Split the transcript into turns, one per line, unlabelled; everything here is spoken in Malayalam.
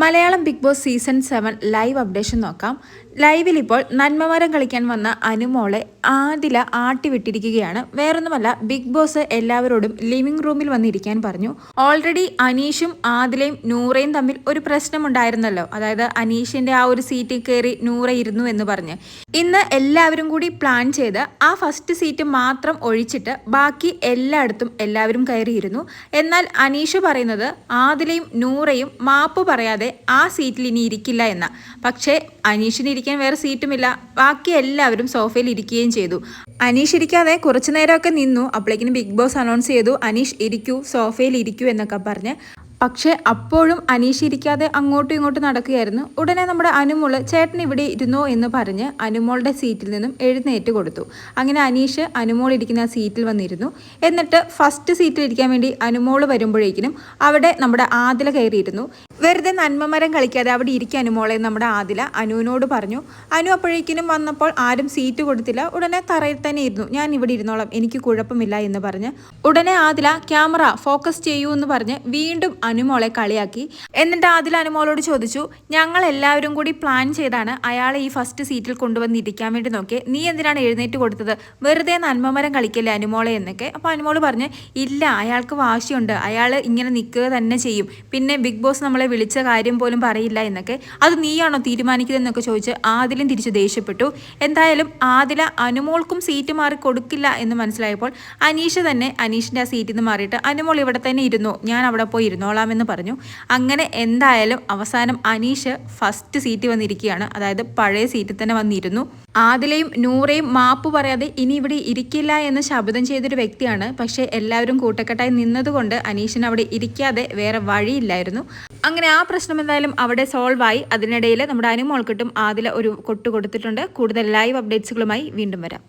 Malayalam Bigg Boss season seven live updation നോക്കാം. ലൈവിൽ ഇപ്പോൾ നന്മമരം കളിക്കാൻ വന്ന അനുമോളെ ആദില ആട്ടിവിട്ടിരിക്കുകയാണ്. വേറൊന്നുമല്ല ബിഗ് ബോസ് എല്ലാവരോടും ലിവിംഗ് റൂമിൽ വന്നിരിക്കാൻ പറഞ്ഞു. ഓൾറെഡി അനീഷും ആദിലയും നൂറയും തമ്മിൽ ഒരു പ്രശ്നമുണ്ടായിരുന്നല്ലോ. അതായത് അനീഷിന്റെ ആ ഒരു സീറ്റിൽ കയറി നൂറ ഇരുന്നു എന്ന് പറഞ്ഞ്. ഇന്ന് എല്ലാവരും കൂടി പ്ലാൻ ചെയ്ത് ആ ഫസ്റ്റ് സീറ്റ് മാത്രം ഒഴിച്ചിട്ട് ബാക്കി എല്ലായിടത്തും എല്ലാവരും കയറിയിരുന്നു. എന്നാൽ അനീഷ് പറയുന്നത് ആദിലയും നൂറയും മാപ്പ് പറയാതെ ആ സീറ്റിൽ ഇനി ഇരിക്കില്ല എന്ന. പക്ഷേ അനീഷിന് ഇരിക്കാൻ വേറെ സീറ്റുമില്ല ബാക്കി എല്ലാവരും സോഫയിൽ ഇരിക്കുകയും ചെയ്തു. അനീഷ് ഇരിക്കാതെ കുറച്ചു നേരമൊക്കെ നിന്നു. അപ്പോഴേക്കിനും ബിഗ് ബോസ് അനൗൺസ് ചെയ്തു അനീഷ് ഇരിക്കൂ സോഫയിൽ ഇരിക്കൂ എന്നൊക്കെ പറഞ്ഞ്. പക്ഷേ അപ്പോഴും അനീഷ് ഇരിക്കാതെ അങ്ങോട്ടും ഇങ്ങോട്ടും നടക്കുകയായിരുന്നു. ഉടനെ നമ്മുടെ അനുമോൾ ചേട്ടൻ ഇവിടെ ഇരുന്നോ എന്ന് പറഞ്ഞ് അനുമോളുടെ സീറ്റിൽ നിന്നും എഴുന്നേറ്റ് കൊടുത്തു. അങ്ങനെ അനീഷ് അനുമോൾ ഇരിക്കുന്ന സീറ്റിൽ വന്നിരുന്നു. എന്നിട്ട് ഫസ്റ്റ് സീറ്റിൽ ഇരിക്കാൻ വേണ്ടി അനുമോൾ വരുമ്പോഴേക്കിനും അവിടെ നമ്മുടെ ആദില കയറിയിരുന്നു. വെറുതെ നന്മമരം കളിക്കാതെ അവിടെ ഇരിക്കാൻ അനുമോളെ നമ്മുടെ ആദില അനുവിനോട് പറഞ്ഞു. അനു അപ്പോഴേക്കിനും വന്നപ്പോൾ ആരും സീറ്റ് കൊടുത്തില്ല. ഉടനെ തറയിൽ തന്നെ ഇരുന്നു. ഞാൻ ഇവിടെ ഇരുന്നോളാം. എനിക്ക് കുഴപ്പമില്ല എന്ന് പറഞ്ഞ് ഉടനെ ആദില ക്യാമറ ഫോക്കസ് ചെയ്യൂ എന്ന് പറഞ്ഞ് വീണ്ടും അനുമോളെ കളിയാക്കി. എന്നിട്ട് ആദില അനുമോളോട് ചോദിച്ചു ഞങ്ങൾ എല്ലാവരും കൂടി പ്ലാൻ ചെയ്താണ് അയാളെ ഈ ഫസ്റ്റ് സീറ്റിൽ കൊണ്ടുവന്ന് ഇരിക്കാൻ വേണ്ടി നോക്കി നീ എന്തിനാണ് എഴുന്നേറ്റ് കൊടുത്തത്? വെറുതെ നന്മമരം കളിക്കല്ലേ അനുമോളെ എന്നൊക്കെ. അപ്പോൾ അനുമോൾ പറഞ്ഞ് ഇല്ല അയാൾക്ക് വാശിയുണ്ട്. അയാൾ ഇങ്ങനെ നിൽക്കുക തന്നെ ചെയ്യും. പിന്നെ ബിഗ് ബോസ് നമ്മളെ വിളിച്ച കാര്യം പോലും പറയില്ല എന്നൊക്കെ. അത് നീയാണോ തീരുമാനിക്കുന്നതെന്നൊക്കെ ചോദിച്ച് ആദിലും തിരിച്ച് ദേഷ്യപ്പെട്ടു. എന്തായാലും ആദില അനുമോൾക്കും സീറ്റ് മാറി കൊടുക്കില്ല എന്ന് മനസ്സിലായപ്പോൾ അനീഷ തന്നെ അനീഷിന്റെ ആ സീറ്റിൽ നിന്ന് മാറിയിട്ട് അനുമോൾ ഇവിടെ തന്നെ ഇരുന്നു. ഞാൻ അവിടെ പോയി ഇരുന്നോളാമെന്ന് പറഞ്ഞു. അങ്ങനെ എന്തായാലും അവസാനം അനീഷ് ഫസ്റ്റ് സീറ്റ് വന്നിരിക്കുകയാണ്. അതായത് പഴയ സീറ്റിൽ തന്നെ വന്നിരുന്നു. ആദിലയും നൂറയും മാപ്പ് പറയാതെ ഇനി ഇവിടെ ഇരിക്കില്ല എന്ന് ശബ്ദം ചെയ്തൊരു വ്യക്തിയാണ്. പക്ഷേ എല്ലാവരും കൂട്ടക്കെട്ടായി നിന്നതുകൊണ്ട് അനീഷിന് അവിടെ ഇരിക്കാതെ വേറെ വഴിയില്ലായിരുന്നു. അങ്ങനെ ആ പ്രശ്നം എന്തായാലും അവിടെ സോൾവ് ആയി. അതിനിടയിൽ നമ്മുടെ അനുമോൾക്കിട്ടും ആദില ഒരു കൊട്ടു കൊടുത്തിട്ടുണ്ട്. കൂടുതൽ ലൈവ് അപ്ഡേറ്റ്സുകളുമായി വീണ്ടും വരാം.